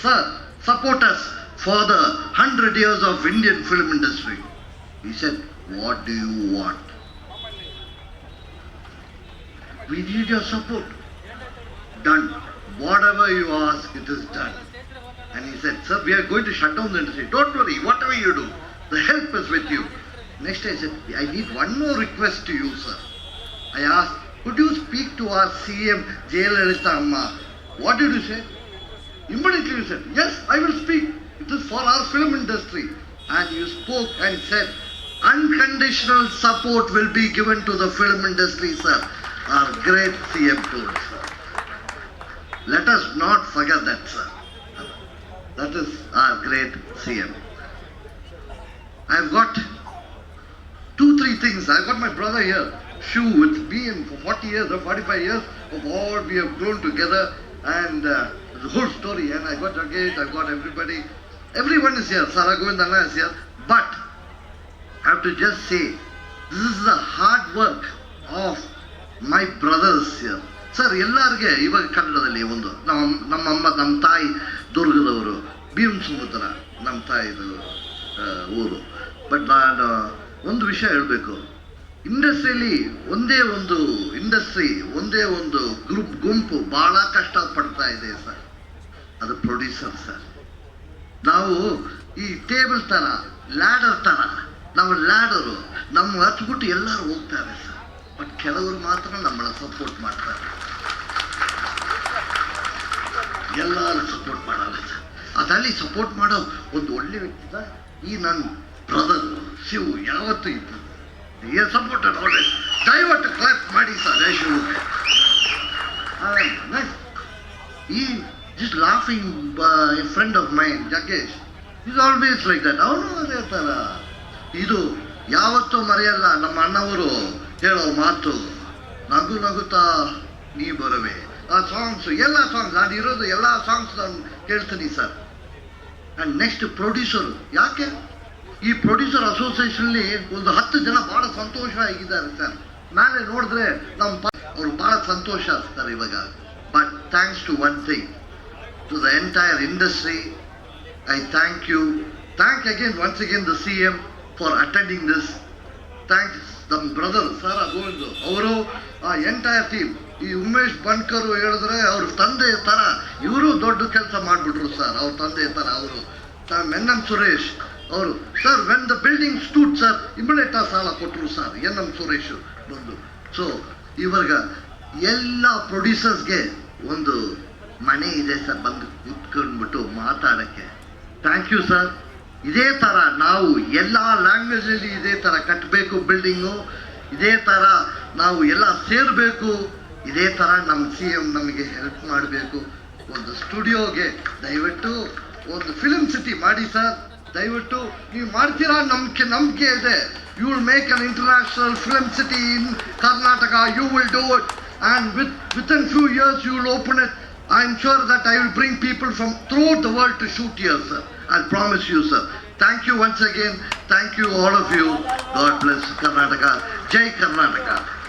Sir, support us for the 100 years of Indian film industry. He said, What do you want? We need your support. Done. Whatever you ask, it is done. And he said, Sir, we are going to shut down the industry. Don't worry, whatever you do, the help is with you. Next, I said, I need one more request to you, sir. I asked, could you speak to our CM, Jayalalitha Amma? What did you say? Immediately you said, yes, I will speak. It is for our film industry. And you spoke and said, unconditional support will be given to the film industry, sir. Our great CM told, sir. Let us not forget that, sir. That is our great CM. I've got two, three things. I've got my brother here, Shu, with me and for 40 years or 45 years of all we have grown together and uh, whole story. And I got Jagesh, I got everybody. Everyone is here. Sarah Govindana is here. But I have to just say, this is the hard work of brothers here. Sir ಎಲ್ಲರಿಗೆ ಇವಾಗ ಕನ್ನಡದಲ್ಲಿ ಒಂದು ನಮ್ಮ ನಮ್ಮಮ್ಮ ನಮ್ಮ ತಾಯಿ ದುರ್ಗದವರು ಭೀಮ್ ಸಮುದ್ರ ನಮ್ಮ ತಾಯಿದು ಊರು ಬಟ್ ನಾನು ಒಂದು ವಿಷಯ ಹೇಳಬೇಕು ಇಂಡಸ್ಟ್ರಿಯಲ್ಲಿ ಒಂದೇ ಒಂದು ಇಂಡಸ್ಟ್ರಿ ಒಂದೇ ಒಂದು ಗ್ರೂಪ್ ಗುಂಪು ಬಹಳ ಕಷ್ಟಪಡ್ತಾ ಇದೆ ಸರ್ ಅದು ಪ್ರೊಡ್ಯೂಸರ್ ಸರ್ ನಾವು ಈ ಟೇಬಲ್ ತರ ಲ್ಯಾಡರ್ ತರ ನಾವು ಲ್ಯಾಡರು ನಮ್ಮ ಹತ್ಬಿಟ್ಟು ಎಲ್ಲರೂ ಹೋಗ್ತಾರೆ ಸರ್ ಬಟ್ ಕೆಲವರು ಮಾತ್ರ ನಮ್ಮನ್ನ ಸಪೋರ್ಟ್ ಮಾಡ್ತಾರೆ. ಎಲ್ಲರೂ ಸಪೋರ್ಟ್ ಮಾಡಲ್ಲ ಸರ್ ಅದಲ್ಲಿ ಸಪೋರ್ಟ್ ಮಾಡೋ ಒಂದು ಒಳ್ಳೆ ವ್ಯಕ್ತಿ ಸರ್ ಈ ನನ್ನ ಬ್ರದರ್ ಶಿವ್. ಯಾವತ್ತೂ ಇತ್ತು ಏನ್ ಸಪೋರ್ಟ್ ನೋಡ್ರಿ ದಯವಿಟ್ಟು ಕ್ಲಾಪ್ ಮಾಡಿ ಸರ್ ಶಿವ್ ಈ just laughing a friend of of mine, is always like that. ಅವನು ಅದೇ ಥರ ಇದು ಯಾವತ್ತೂ ಮರೆಯಲ್ಲ ನಮ್ಮ ಅಣ್ಣವರು ಹೇಳೋ ಮಾತು ನಗು ನಗುತ್ತಾ ನೀ ಬರುವೆ. ಆ ಸಾಂಗ್ಸ್ ಎಲ್ಲ ಸಾಂಗ್ಸ್ ನಾನು ಇರೋದು ಎಲ್ಲ ಸಾಂಗ್ಸ್ ನಾನು ಕೇಳ್ತೀನಿ ಸರ್. ಆ್ಯಂಡ್ ನೆಕ್ಸ್ಟ್ ಪ್ರೊಡ್ಯೂಸರು ಯಾಕೆ? ಈ ಪ್ರೊಡ್ಯೂಸರ್ ಅಸೋಸಿಯೇಷನ್ಲಿ ಒಂದು ಹತ್ತು ಜನ ಭಾಳ ಸಂತೋಷ ಆಗಿದ್ದಾರೆ ಸರ್. ನಾನೇ ನೋಡಿದ್ರೆ ನಮ್ಮ ಅವರು ಭಾಳ ಸಂತೋಷ ಸರ್ ಇವಾಗ. But thanks to one thing to the entire industry. I thank you. Thank again, once again, the CM for attending this. Thanks the brother, Sara Govindu. ಅವರು ಆ ಎಂಟೈರ್ ಟೀಮ್ ಈ ಉಮೇಶ್ ಬಣ್ಕರ್ ಹೇಳಿದ್ರೆ ಅವ್ರ ತಂದೆ ತರ ಇವರು ದೊಡ್ಡ ಕೆಲಸ ಮಾಡಿಬಿಟ್ರು ಸರ್ ಅವ್ರ ತಂದೆ ತರ ಅವರು ಎನ್ ಎಂ ಸುರೇಶ್ ಅವರು sir when the building stood sir immediate ಸಾಲ ಕೊಟ್ಟರು ಸರ್ ಎನ್ ಎಂ ಸುರೇಶ್ ಬಂದು ಸೊ ಇವಾಗ ಎಲ್ಲ ಪ್ರೊಡ್ಯೂಸರ್ಸ್ಗೆ ಒಂದು ಮನೆ ಇದೆ ಸರ್, ಬಂದು ಕೂತ್ಕೊಂಡ್ಬಿಟ್ಟು ಮಾತಾಡೋಕ್ಕೆ. ಥ್ಯಾಂಕ್ ಯು ಸರ್ ಇದೇ ಥರ ನಾವು ಎಲ್ಲ ಲ್ಯಾಂಗ್ವೇಜಲ್ಲಿ ಇದೇ ಥರ ಕಟ್ಟಬೇಕು ಬಿಲ್ಡಿಂಗು ಇದೇ ಥರ ನಾವು ಎಲ್ಲ ಸೇರಬೇಕು. ಇದೇ ಥರ ನಮ್ಮ ಸಿ ಎಂ ನಮಗೆ ಹೆಲ್ಪ್ ಮಾಡಬೇಕು. ಒಂದು ಸ್ಟುಡಿಯೋಗೆ ದಯವಿಟ್ಟು ಒಂದು ಫಿಲ್ಮ್ ಸಿಟಿ ಮಾಡಿ ಸರ್ ದಯವಿಟ್ಟು ನೀವು ಮಾಡ್ತೀರಾ? ನಂಬಿಕೆ ನಂಬಿಕೆ ಇದೆ. You will make an international film city in Karnataka you will do it and with with in few years you will open I am sure that I will bring people from throughout the world to shoot here, sir. I promise you, sir. Thank you once again. Thank you, all of you. God bless Karnataka. Jai Karnataka.